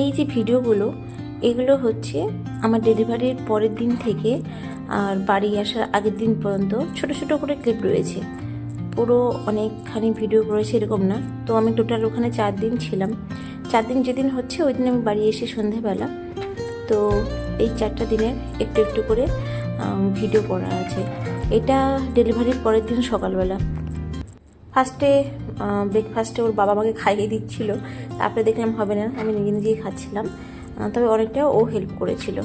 এই যে ভিডিওগুলো, এগুলো হচ্ছে আমার ডেলিভারির পরের দিন থেকে আর বাড়ি আসার আগের দিন পর্যন্ত ছোট ছোট করে ক্লিপ রয়েছে। পুরো অনেকখানি ভিডিও রয়েছে এরকম না। তো আমি টোটাল ওখানে চার দিন ছিলাম। চার দিন যেদিন হচ্ছে ওই দিন আমি বাড়ি এসে সন্ধেবেলা। তো এই চারটা দিনের একটু একটু করে ভিডিও করা আছে। এটা ডেলিভারির পরের দিন সকালবেলা। ফার্স্টে ব্রেকফাস্টে ওর বাবা আমাকে খাইয়ে দিচ্ছিল। তারপরে দেখলাম হবে না, আমি নিজে নিজেই খাচ্ছিলাম। তবে অনেকটা ও হেল্প করেছিল।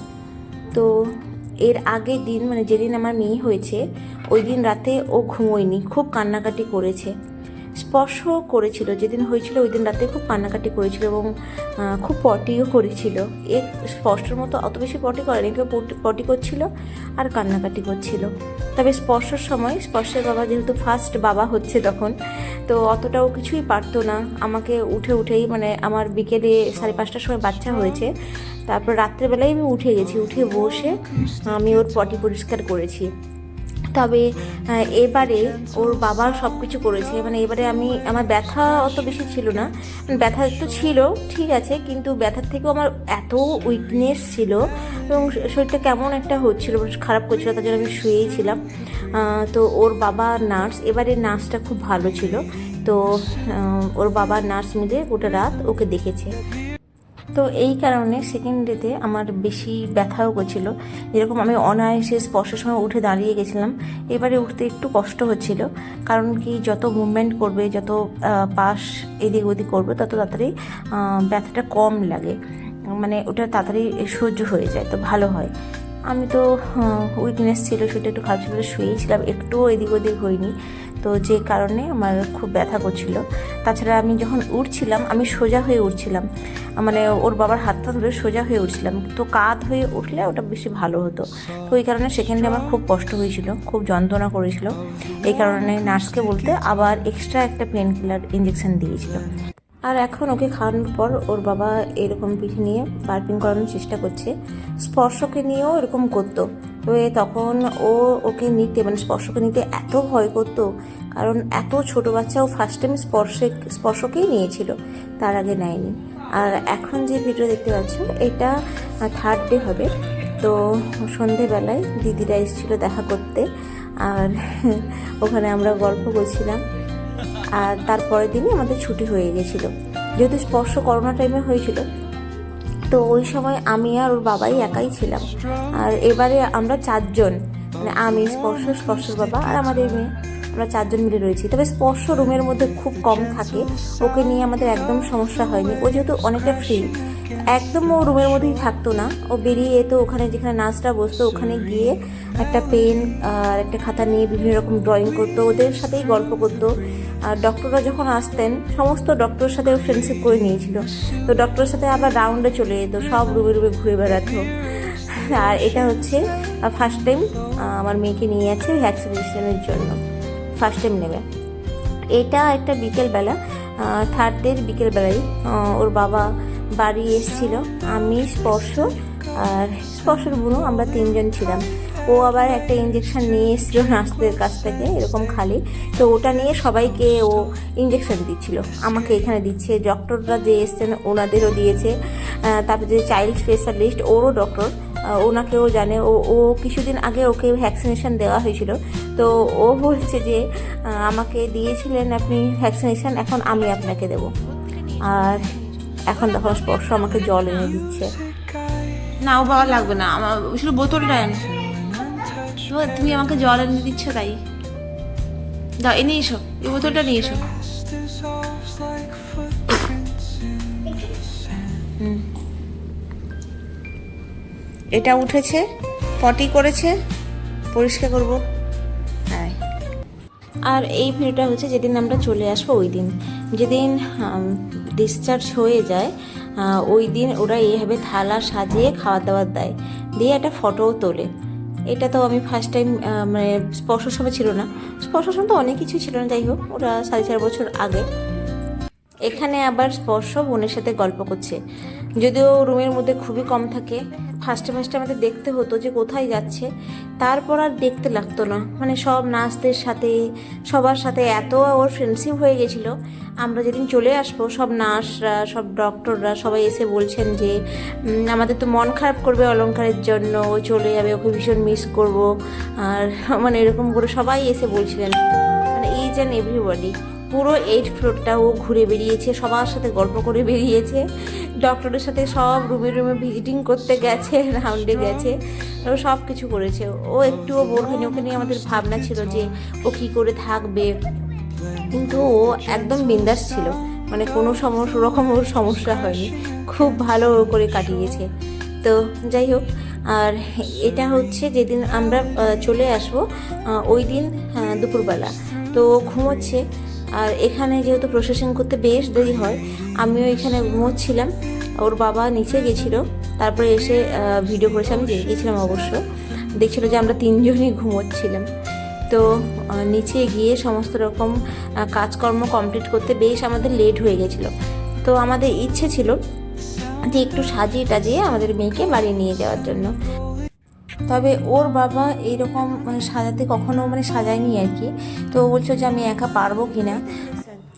তো এর আগে দিন মানে যেদিন আমার মেয়ে হয়েছে, ওই দিন রাতে ও ঘুমোয়নি, খুব কান্নাকাটি করেছে। স্পর্শ করেছিল, যেদিন হয়েছিল ওই দিন রাতে খুব কান্নাকাটি করেছিল এবং খুব পটিও করেছিল। এ স্পর্শের মতো অত বেশি পটি করেনি, কেউ পটি করছিল আর কান্নাকাটি করছিল। তবে স্পর্শের সময়, স্পর্শের বাবা যেহেতু ফার্স্ট বাবা হচ্ছে তখন, তো অতটাও কিছুই পারতো না। আমাকে উঠে উঠেই মানে আমার বিকেলে সাড়ে পাঁচটার সময় বাচ্চা হয়েছে। তারপর রাত্রেবেলায় আমি উঠে গেছি, উঠে বসে আমি ওর পটি পরিষ্কার করেছি। তবে এবারে ওর বাবা সব কিছু করেছে। মানে এবারে আমি, আমার ব্যথা অত বেশি ছিল না। ব্যথা একটু ছিল, ঠিক আছে, কিন্তু ব্যথার থেকেও আমার এত উইকনেস ছিল এবং শরীরটা কেমন একটা হচ্ছিল খারাপ করছিল, তার জন্য আমি শুয়েই ছিলাম। তো ওর বাবা নার্স এবারে নার্সটা খুব ভালো ছিল। তো ওর বাবা নার্স মিলে গোটা রাত ওকে দেখেছে। তো এই কারণে সেকেন্ড ডেতে আমার বেশি ব্যথাও করছিল। যেরকম আমি অনায়াসে স্পর্শের সময় উঠে দাঁড়িয়ে গেছিলাম। এবারে উঠতে একটু কষ্ট হচ্ছিল। কারণ কি যত মুভমেন্ট করবে, যত পাশ এদিক ওদিক করবে, তত তাড়াতাড়ি ব্যথাটা কম লাগে। মানে ওটা তাড়াতাড়ি সহ্য হয়ে যায়, তো ভালো হয়। আমি তো উইকনেস ছিল, সেটা একটু খারাপ ছিল শুয়েই ছিলাম একটুও এদিক ওদিক হয়নি। তো যে কারণে আমার খুব ব্যথা করছিল। তাছাড়া আমি যখন উঠছিলাম, আমি সোজা হয়ে উঠছিলাম। মানে ওর বাবার হাতটা ধরে সোজা হয়ে উঠছিলাম। তো কাত হয়ে উঠলে ওটা বেশি ভালো হতো। তো ওই কারণে সেখানে আমার খুব কষ্ট হয়েছিল, খুব যন্ত্রণা করেছিল। এই কারণে নার্সকে বলতে আবার এক্সট্রা একটা পেন কিলার ইঞ্জেকশন দিয়েছিল। আর এখন ওকে খাওয়ানোর পর ওর বাবা এরকম পিঠে নিয়ে বার্পিং করানোর চেষ্টা করছে। স্পর্শকে নিয়েও এরকম করতো। তো তখন ও ওকে নিতে মানে স্পর্শকে নিতে এত ভয় করতো, কারণ এত ছোট বাচ্চা ও ফার্স্ট টাইম স্পর্শে, স্পর্শকেই নিয়েছিল, তার আগে নেয়নি। আর এখন যে ভিডিও দেখতে পাচ্ছ, এটা থার্ড ডে হবে। তো সন্ধেবেলায় দিদিরা এসেছিল দেখা করতে, আর ওখানে আমরা গল্প করছিলাম। আর তারপরের দিনই আমাদের ছুটি হয়ে গেছিল। যেহেতু স্পর্শ করোনা টাইমে হয়েছিল, তো ওই সময় আমি আর ওর বাবাই একাই ছিলাম। আর এবারে আমরা চারজন মানে আমি স্পর্শ, স্পর্শর বাবা আর আমাদের মেয়ে। আমরা চারজন মিলে রয়েছি। তবে স্পর্শ রুমের মধ্যে খুব কম থাকে। ওকে নিয়ে আমাদের একদম সমস্যা হয়নি। ও যেহেতু অনেকটা ফ্রি একদম ও রুমের মধ্যেই থাকতো না। ও বেরিয়ে যেত ওখানে যেখানে নাচটা বসতো, ওখানে গিয়ে একটা পেন আর একটা খাতা নিয়ে বিভিন্ন রকম ড্রয়িং করতো। ওদের সাথেই গল্প করতো। আর ডক্টররা যখন আসতেন, সমস্ত ডক্টরের সাথে ও ফ্রেন্ডশিপ করে নিয়েছিল। তো ডক্টরের সাথে আবার রাউন্ডে চলে যেত, সব রুমে রুমে ঘুরে বেড়াতো। আর এটা হচ্ছে ফার্স্ট টাইম আমার মেয়েকে নিয়ে যাচ্ছে ভ্যাকসিনেশনের জন্য। ফার্স্ট টাইম নেবে। এটা একটা বিকেলবেলা থার্ড ডের বিকেলবেলায় ওর বাবা বাড়ি এসেছিল আমি স্পর্শ আর স্পর্শের বুনো আমরা তিনজন ছিলাম। ও আবার একটা ইঞ্জেকশন নিয়ে এসেছিল নার্সদের কাছ থেকে, এরকম খালি। তো ওটা নিয়ে সবাইকে ও ইঞ্জেকশন দিচ্ছিল। আমাকে এখানে দিচ্ছে ডক্টররা যে এসছেন ওনাদেরও দিয়েছে তারপর যে চাইল্ড স্পেশালিস্ট ওরও ডক্টর ওনাকেও জানে। ও ও কিছুদিন আগে ওকে ভ্যাকসিনেশন দেওয়া হয়েছিল। তো ও বলছে যে আমাকে দিয়েছিলেন আপনি ভ্যাকসিনেশন এখন আমি আপনাকে দেব। আর এখন তখন স্পর্শ আমাকে জল এনে দিচ্ছে। না ও বাবা, লাগবে না। আমার শুধু বোতলটা এনে তুমি আমাকে জল এনে দিচ্ছ তাই? দাও, এনে এসো। এই বোতলটা নিয়ে এসো। এটা উঠেছে, পটি করেছে, পরিষ্কার করব। হ্যাঁ। আর এই ভিডিওটা হচ্ছে যেদিন আমরা চলে আসব ওই দিন। যেদিন ডিসচার্জ হয়ে যায় ওই দিন ওরা এইভাবে থালা সাজিয়ে খাওয়া দাওয়ার দেয়। দিয়ে একটা ফটোও তোলে। এটা তো আমি ফার্স্ট টাইম মানে স্পর্শ সময় ছিল না। স্পর্শ সময় তো অনেক কিছু ছিল না, যাই হোক, ওরা সাড়ে চার বছর আগে। এখানে আবার স্পর্শ বোনের সাথে গল্প করছে। যদিও রুমের মধ্যে খুবই কম থাকে ফার্স্টে ফার্স্টে আমাদের দেখতে হতো যে কোথায় যাচ্ছে। তারপর আর দেখতে লাগতো না। মানে সব নার্সদের সাথে, সবার সাথে এত ওর ফ্রেন্ডশিপ হয়ে গেছিল। আমরা যেদিন চলে আসব, সব নার্সরা সব ডক্টররা সবাই এসে বলছেন যে আমাদের তো মন খারাপ করবে অলঙ্কারের জন্য, ও চলে যাবে, ওকে ভীষণ মিস করব। আর মানে এরকম করে সবাই এসে বলছিলেন। মানে ইজ অ্যান্ড এভরিবডি পুরো এইট ফ্লোরটা ও ঘুরে বেরিয়েছে সবার সাথে গল্প করে বেরিয়েছে ডক্টরের সাথে সব রুমে রুমে ভিজিটিং করতে গেছে রাউন্ডে গেছে। ও সব কিছু করেছে। ও একটুও বোর হয়নি ওকে নিয়ে আমাদের ভাবনা ছিল যে ও কী করে থাকবে। কিন্তু ও একদম বিন্দাস ছিল। মানে কোনো সমস্যা রকম ওর সমস্যা হয়নি। খুব ভালো করে কাটিয়েছে। তো যাই হোক আর এটা হচ্ছে যেদিন আমরা চলে আসব ওই দিন দুপুরবেলা। তো ও ঘুমোচ্ছে আর এখানে যেহেতু প্রসেসিং করতে বেশ দেরি হয়, আমিও এখানে ঘুমোচ্ছিলাম। ওর বাবা নিচে গেছিল, তারপরে এসে ভিডিও করেছে। আমি গেছিলাম অবশ্য। দেখছিল যে আমরা তিনজনই ঘুমোচ্ছিলাম। তো নিচে গিয়ে সমস্ত রকম কাজকর্ম কমপ্লিট করতে বেশ আমাদের লেট হয়ে গেছিল। তো আমাদের ইচ্ছে ছিল যে একটু সাজিয়ে টাজিয়ে আমাদের মেয়েকে বাড়ি নিয়ে যাওয়ার জন্য। তবে ওর বাবা এইরকম মানে সাজাতে কখনো মানে সাজায়নি আর কি। তো বলছো যে আমি একা পারব কি না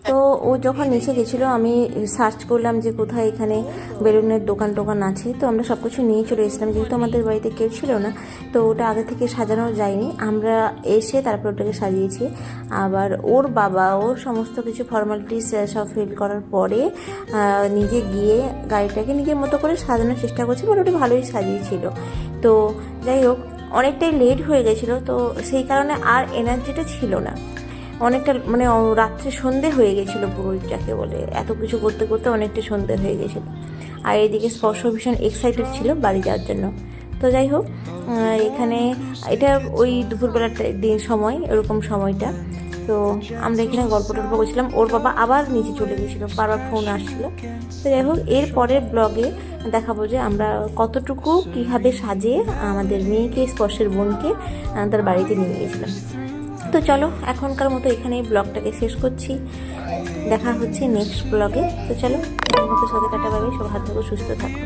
তো ও যখন নিচে গেছিল, আমি সার্চ করলাম যে কোথায় এখানে বেলুনের দোকান টোকান আছে। তো আমরা সব কিছু নিয়ে চলে এসেছিলাম, যেহেতু আমাদের বাড়িতে কেউ ছিল না, তো ওটা আগে থেকে সাজানো যায়নি। আমরা এসে তারপর ওটাকে সাজিয়েছি। আবার ওর বাবা, ওর সমস্ত কিছু ফর্মালিটিস সব ফিল করার পরে নিজে গিয়ে গাড়িটাকে নিজের মতো করে সাজানোর চেষ্টা করছে, মোটামুটি ভালোই সাজিয়েছিল। তো যাই হোক, অনেকটাই লেট হয়ে গেছিল, তো সেই কারণে আর এনার্জিটা ছিল না। অনেকটা মানে রাত্রে সন্ধে হয়ে গেছিল পুরো যাকে বলে। এত কিছু করতে করতে অনেকটা সন্ধে হয়ে গেছিল। আর এদিকে স্পর্শ ভীষণ এক্সাইটেড ছিল বাড়ি যাওয়ার জন্য। তো যাই হোক এখানে, এটা ওই দুপুরবেলার দিন সময়, এরকম সময়টা। তো আমরা এখানে গল্প টল্প করছিলাম। ওর বাবা আবার নিচে চলে গেছিল বারবার ফোন আসছিল। তো যাই হোক, এর পরের ব্লগে দেখাবো যে আমরা কতটুকু কীভাবে সাজিয়ে আমাদের মেয়েকে, স্পর্শের বোনকে তার বাড়িতে নিয়ে গেছিলাম তো চলো, এখনকার মতো এখানেই ব্লগটাকে শেষ করছি। দেখা হচ্ছে নেক্সট ব্লগে তো চলো মতো সাথে কাটা সব হাত থেকে, সুস্থ থাকো।